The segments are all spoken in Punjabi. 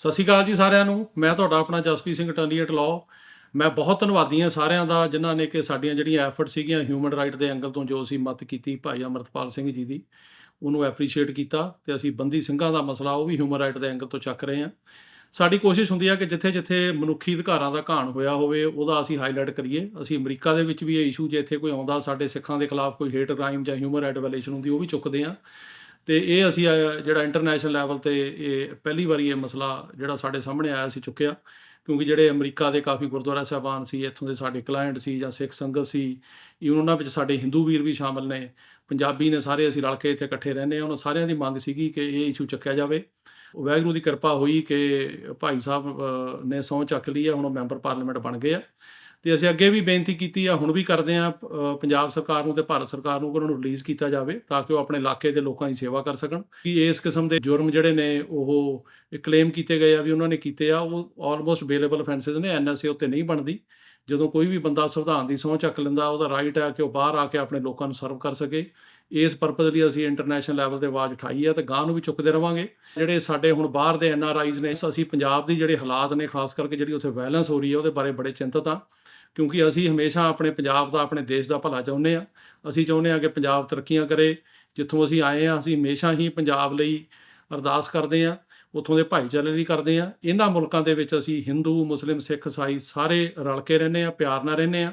ਸਤਿ ਸ਼੍ਰੀ ਅਕਾਲ ਜੀ ਸਾਰਿਆਂ ਨੂੰ। ਮੈਂ ਤੁਹਾਡਾ ਆਪਣਾ ਜਸਪੀਤ ਸਿੰਘ ਟਰਨੀਏਟ ਲਾਅ ਮੈਂ ਬਹੁਤ ਧੰਨਵਾਦੀ ਹਾਂ ਸਾਰਿਆਂ ਦਾ, ਜਿਨ੍ਹਾਂ ਨੇ ਕਿ ਸਾਡੀਆਂ ਜਿਹੜੀਆਂ ਐਫਰਟ ਸੀਗੀਆਂ ਹਿਊਮਨ ਰਾਈਟ ਦੇ ਐਂਗਲ ਤੋਂ ਜੋ ਅਸੀਂ ਮਤ ਕੀਤੀ ਭਾਈ ਅਮਰਤਪਾਲ ਸਿੰਘ ਜੀ ਦੀ, ਉਹਨੂੰ ਐਪਰੀਸ਼ੀਏਟ ਕੀਤਾ ਤੇ ਅਸੀਂ ਬੰਦੀ ਸਿੰਘਾਂ ਦਾ ਮਸਲਾ ਉਹ ਵੀ ਹਿਊਮਨ ਰਾਈਟ ਦੇ ਐਂਗਲ ਤੋਂ ਚੱਕ ਰਹੇ ਹਾਂ। ਸਾਡੀ ਕੋਸ਼ਿਸ਼ ਹੁੰਦੀ ਹੈ ਕਿ ਜਿੱਥੇ-ਜਿੱਥੇ ਮਨੁੱਖੀ ਅਧਿਕਾਰਾਂ ਦਾ ਘਾਣ ਹੋਇਆ ਹੋਵੇ, ਉਹਦਾ ਅਸੀਂ ਹਾਈਲਾਈਟ ਕਰੀਏ। ਅਸੀਂ ਅਮਰੀਕਾ ਦੇ ਵਿੱਚ ਵੀ ਇਹ ਇਸ਼ੂ ਜੇ ਇੱਥੇ ਕੋਈ ਆਉਂਦਾ, ਸਾਡੇ ਸਿੱਖਾਂ ਦੇ ਖਿਲਾਫ ਕੋਈ ਹੇਟ ਕ੍ਰਾਈਮ ਜਾਂ ਹਿਊਮਨ ਰਾਈਟ ਵਾਇਲੇਸ਼ਨ ਹੁੰਦੀ, ਉਹ ਵੀ ਚੁੱਕਦੇ ਹਾਂ। ਤੇ ਇਹ ਅਸੀਂ ਜਿਹੜਾ ਇੰਟਰਨੈਸ਼ਨਲ ਲੈਵਲ ਤੇ ਇਹ ਪਹਿਲੀ ਵਾਰੀ ਇਹ ਮਸਲਾ ਜਿਹੜਾ ਸਾਡੇ ਸਾਹਮਣੇ ਆਇਆ ਸੀ ਚੁੱਕਿਆ, ਕਿਉਂਕਿ ਜਿਹੜੇ ਅਮਰੀਕਾ ਦੇ ਕਾਫੀ ਗੁਰਦੁਆਰਾ ਸਾਹਿਬਾਨ ਸੀ, ਇੱਥੋਂ ਦੇ ਸਾਡੇ ਕਲਾਇੰਟ ਸੀ ਜਾਂ ਸਿੱਖ ਸੰਗਤ ਸੀ ਇਵਨ ਉਹਨਾਂ ਵਿੱਚ ਸਾਡੇ ਹਿੰਦੂ ਵੀਰ ਵੀ ਸ਼ਾਮਲ ਨੇ, ਪੰਜਾਬੀ ਨੇ ਸਾਰੇ ਅਸੀਂ ਰਲ ਕੇ ਇੱਥੇ ਇਕੱਠੇ ਰਹਿੰਦੇ ਹਾਂ, ਉਹਨਾਂ ਸਾਰਿਆਂ ਦੀ ਮੰਗ ਸੀਗੀ ਕਿ ਇਹ ਇਸ਼ੂ ਚੱਕਿਆ ਜਾਵੇ। ਵਾਹਿਗੁਰੂ ਦੀ ਕਿਰਪਾ ਹੋਈ ਕਿ ਭਾਈ ਸਾਹਿਬ ਨੇ ਸਹੁੰ ਚੱਕ ਲਈ ਹੈ, ਹੁਣ ਉਹ ਮੈਂਬਰ ਪਾਰਲੀਮੈਂਟ ਬਣ ਗਏ ਆ। ਤੇ ਅਸੀਂ ਅੱਗੇ ਵੀ ਬੇਨਤੀ ਕੀਤੀ ਆ, ਹੁਣ ਵੀ ਕਰਦੇ ਆ ਪੰਜਾਬ ਸਰਕਾਰ ਨੂੰ ਤੇ ਭਾਰਤ ਸਰਕਾਰ ਨੂੰ ਕਿ ਉਹਨਾਂ ਨੂੰ ਰਿਲੀਜ਼ ਕੀਤਾ ਜਾਵੇ ਤਾਂ ਕਿ ਉਹ ਆਪਣੇ ਇਲਾਕੇ ਦੇ ਲੋਕਾਂ ਦੀ ਸੇਵਾ ਕਰ ਸਕਣ। ਕਿ ਇਸ ਕਿਸਮ ਦੇ ਜੁਰਮ ਜਿਹੜੇ ਨੇ ਉਹ ਕਲੇਮ ਕੀਤੇ ਗਏ ਆ ਵੀ ਉਹਨਾਂ ਨੇ ਕੀਤੇ ਆ, ਉਹ ਆਲਮੋਸਟ ਬੇਲੇਬਲ ਅਫੈਂਸਸ ਨੇ ਐਨਐਸਏ ਉੱਤੇ ਨਹੀਂ ਬਣਦੀ। ਜਦੋਂ ਕੋਈ ਵੀ ਬੰਦਾ ਸੰਵਿਧਾਨ ਦੀ ਸਹੁੰ ਚੱਕ ਲੈਂਦਾ, ਉਹਦਾ ਰਾਈਟ ਹੈ ਕਿ ਉਹ ਬਾਹਰ ਆ ਕੇ ਆਪਣੇ ਲੋਕਾਂ ਨੂੰ ਸਰਵ ਕਰ ਸਕੇ। ਇਸ ਪਰਪਸ ਲਈ ਅਸੀਂ ਇੰਟਰਨੈਸ਼ਨਲ ਲੈਵਲ ਤੇ ਆਵਾਜ਼ ਉਠਾਈ ਹੈ ਤੇ ਗਾਂ ਨੂੰ ਵੀ ਚੁੱਕਦੇ ਰਵਾਂਗੇ। ਜਿਹੜੇ ਸਾਡੇ ਹੁਣ ਬਾਹਰ ਦੇ ਐੱਨ ਆਰ ਆਈਜ਼ ਨੇ ਅਸੀਂ ਪੰਜਾਬ ਦੀ ਜਿਹੜੇ ਹਾਲਾਤ ਨੇ, ਖਾਸ ਕਰਕੇ ਜਿਹੜੀ ਉੱਥੇ ਵਾਇਲੈਂਸ ਹੋ ਰਹੀ ਹੈ, ਉਹਦੇ ਬਾਰੇ ਬੜੇ ਚਿੰਤਤ ਆ ਕਿਉਂਕਿ ਅਸੀਂ ਹਮੇਸ਼ਾ ਆਪਣੇ ਪੰਜਾਬ ਦਾ, ਆਪਣੇ ਦੇਸ਼ ਦਾ ਭਲਾ ਚਾਹੁੰਦੇ ਆ ਅਸੀਂ ਚਾਹੁੰਦੇ ਆ ਕਿ ਪੰਜਾਬ ਤਰੱਕੀਆਂ ਕਰੇ। ਜਿੱਥੋਂ ਅਸੀਂ ਆਏ ਆ ਅਸੀਂ ਹਮੇਸ਼ਾ ਹੀ ਪੰਜਾਬ ਲਈ ਅਰਦਾਸ ਕਰਦੇ ਆ ਉੱਥੋਂ ਦੇ ਭਾਈਚਾਰੇ ਲਈ ਕਰਦੇ ਆ। ਇਹਨਾਂ ਮੁਲਕਾਂ ਦੇ ਵਿੱਚ ਅਸੀਂ ਹਿੰਦੂ, ਮੁਸਲਿਮ, ਸਿੱਖ ਈਸਾਈ ਸਾਰੇ ਰਲ ਕੇ ਰਹਿੰਦੇ ਆ, ਪਿਆਰ ਨਾਲ ਰਹਿੰਦੇ ਆ।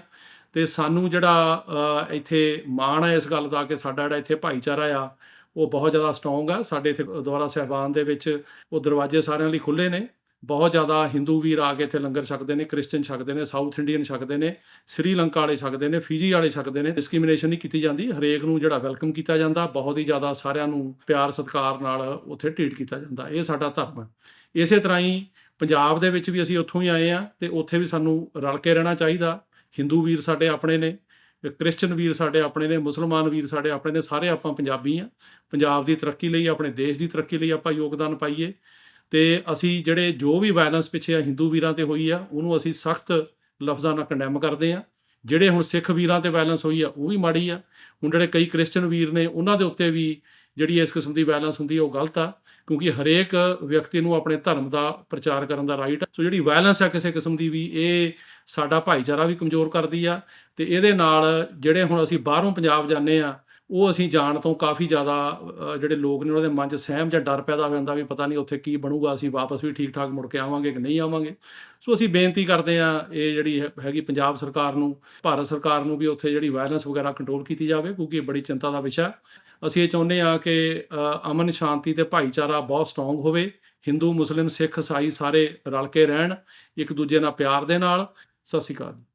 ਤੇ ਸਾਨੂੰ ਜਿਹੜਾ ਇੱਥੇ ਮਾਣ ਹੈ ਇਸ ਗੱਲ ਦਾ ਕਿ ਸਾਡਾ ਜਿਹੜਾ ਇੱਥੇ ਭਾਈਚਾਰਾ ਆ, ਉਹ ਬਹੁਤ ਜ਼ਿਆਦਾ ਸਟਰੋਂਗ ਆ। ਸਾਡੇ ਇੱਥੇ ਗੁਰਦੁਆਰਾ ਸਾਹਿਬਾਨ ਦੇ ਵਿੱਚ ਉਹ ਦਰਵਾਜ਼ੇ ਸਾਰਿਆਂ ਲਈ ਖੁੱਲੇ ਨੇ। ਬਹੁਤ ਜ਼ਿਆਦਾ ਹਿੰਦੂ ਵੀਰ ਆ ਕੇ ਇੱਥੇ ਲੰਗਰ ਛਕਦੇ ਨੇ ਕ੍ਰਿਸਚੀਅਨ ਛਕਦੇ ਨੇ ਸਾਊਥ ਇੰਡੀਅਨ ਛਕਦੇ ਨੇ ਸ੍ਰੀਲੰਕਾ ਵਾਲੇ ਛਕਦੇ ਨੇ ਫਿਜੀ ਵਾਲੇ ਛਕਦੇ ਨੇ ਡਿਸਕ੍ਰਿਮੀਨੇਸ਼ਨ ਨਹੀਂ ਕੀਤੀ ਜਾਂਦੀ, ਹਰੇਕ ਨੂੰ ਜਿਹੜਾ ਵੈਲਕਮ ਕੀਤਾ ਜਾਂਦਾ, ਬਹੁਤ ਹੀ ਜ਼ਿਆਦਾ ਸਾਰਿਆਂ ਨੂੰ ਪਿਆਰ ਸਤਿਕਾਰ ਨਾਲ ਉੱਥੇ ਟ੍ਰੀਟ ਕੀਤਾ ਜਾਂਦਾ, ਇਹ ਸਾਡਾ ਧਰਮ ਹੈ। ਇਸੇ ਤਰ੍ਹਾਂ ਹੀ ਪੰਜਾਬ ਦੇ ਵਿੱਚ ਵੀ ਅਸੀਂ ਉੱਥੋਂ ਹੀ ਆਏ ਆ ਤੇ ਉੱਥੇ ਵੀ ਸਾਨੂੰ ਰਲ ਕੇ ਰਹਿਣਾ ਚਾਹੀਦਾ ਹਿੰਦੂ ਵੀਰ ਸਾਡੇ ਆਪਣੇ ਨੇ ਕ੍ਰਿਸਚੀਅਨ ਵੀਰ ਸਾਡੇ ਆਪਣੇ ਨੇ ਮੁਸਲਮਾਨ ਵੀਰ ਸਾਡੇ ਆਪਣੇ ਨੇ, ਸਾਰੇ ਆਪਾਂ ਪੰਜਾਬੀ ਆ ਪੰਜਾਬ ਦੀ ਤਰੱਕੀ ਲਈ, ਆਪਣੇ ਦੇਸ਼ ਦੀ ਤਰੱਕੀ ਲਈ ਆਪਾਂ ਯੋਗਦਾਨ ਪਾਈਏ। ਤੇ ਅਸੀਂ ਜਿਹੜੇ ਜੋ ਵੀ ਵਾਇਲੈਂਸ ਪਿੱਛੇ ਆ ਹਿੰਦੂ ਵੀਰਾਂ ਤੇ ਹੋਈ ਆ, ਉਹਨੂੰ ਅਸੀਂ ਸਖਤ ਲਫ਼ਜ਼ਾਂ ਨਾਲ ਕੰਡੈਮ ਕਰਦੇ ਆ। ਜਿਹੜੇ ਹੁਣ ਸਿੱਖ ਵੀਰਾਂ ਤੇ ਵਾਇਲੈਂਸ ਹੋਈ ਆ, ਉਹ ਵੀ ਮਾੜੀ ਆ। ਹੁਣ ਜਿਹੜੇ ਕਈ ਕ੍ਰਿਸਚੀਅਨ ਵੀਰ ਨੇ, ਉਹਨਾਂ ਦੇ ਉੱਤੇ ਵੀ ਜਿਹੜੀ ਇਸ ਕਿਸਮ ਦੀ ਵਾਇਲੈਂਸ ਹੁੰਦੀ ਹੈ ਉਹ ਗਲਤ ਆ। ਕਿਉਂਕਿ ਹਰੇਕ ਵਿਅਕਤੀ ਨੂੰ ਆਪਣੇ ਧਰਮ ਦਾ ਪ੍ਰਚਾਰ ਕਰਨ ਦਾ ਰਾਈਟ ਆ। ਸੋ ਜਿਹੜੀ ਵਾਇਲੈਂਸ ਆ ਕਿਸੇ ਕਿਸਮ ਦੀ ਵੀ, ਇਹ ਸਾਡਾ ਭਾਈਚਾਰਾ ਵੀ ਕਮਜ਼ੋਰ ਕਰਦੀ ਆ। ਤੇ ਇਹਦੇ ਨਾਲ ਜਿਹੜੇ ਹੁਣ ਅਸੀਂ ਬਾਹਰੋਂ ਪੰਜਾਬ ਜਾਂਦੇ ਆ ਉਹ ਅਸੀਂ ਜਾਣ ਤੋਂ ਕਾਫੀ ਜ਼ਿਆਦਾ ਜਿਹੜੇ ਲੋਕ ਨੇ ਉਹਨਾਂ ਦੇ ਮਨ 'ਚ ਸਹਿਮ ਜਾਂ ਡਰ ਪੈਦਾ ਹੋ ਜਾਂਦਾ ਵੀ ਪਤਾ ਨਹੀਂ ਉੱਥੇ ਕੀ ਬਣੂਗਾ, ਅਸੀਂ ਵਾਪਸ ਵੀ ਠੀਕ ਠਾਕ ਮੁੜ ਕੇ ਆਵਾਂਗੇ ਕਿ ਨਹੀਂ ਆਵਾਂਗੇ। ਸੋ ਅਸੀਂ ਬੇਨਤੀ ਕਰਦੇ ਆ ਇਹ ਜਿਹੜੀ ਹੈ- ਹੈਗੀ ਪੰਜਾਬ ਸਰਕਾਰ ਨੂੰ, ਭਾਰਤ ਸਰਕਾਰ ਨੂੰ ਵੀ ਉੱਥੇ ਜਿਹੜੀ ਵਾਇਲੈਂਸ ਵਗੈਰਾ ਕੰਟਰੋਲ ਕੀਤੀ ਜਾਵੇ, ਕਿਉਂਕਿ ਇਹ ਬੜੀ ਚਿੰਤਾ ਦਾ ਵਿਸ਼ਾ ਅਸੀਂ ਇਹ ਚਾਹੁੰਦੇ ਆ ਕਿ ਅਮਨ ਸ਼ਾਂਤੀ ਤੇ ਭਾਈਚਾਰਾ ਬਹੁਤ ਸਟਰੋਂਗ ਹੋਵੇ, ਹਿੰਦੂ, ਮੁਸਲਿਮ, ਸਿੱਖ ਇਸਾਈ ਸਾਰੇ ਰਲ ਕੇ ਰਹਿਣ, ਇੱਕ ਦੂਜੇ ਨਾਲ ਪਿਆਰ ਦੇ ਨਾਲ। ਸਤਿ ਸ਼੍ਰੀ ਅਕਾਲ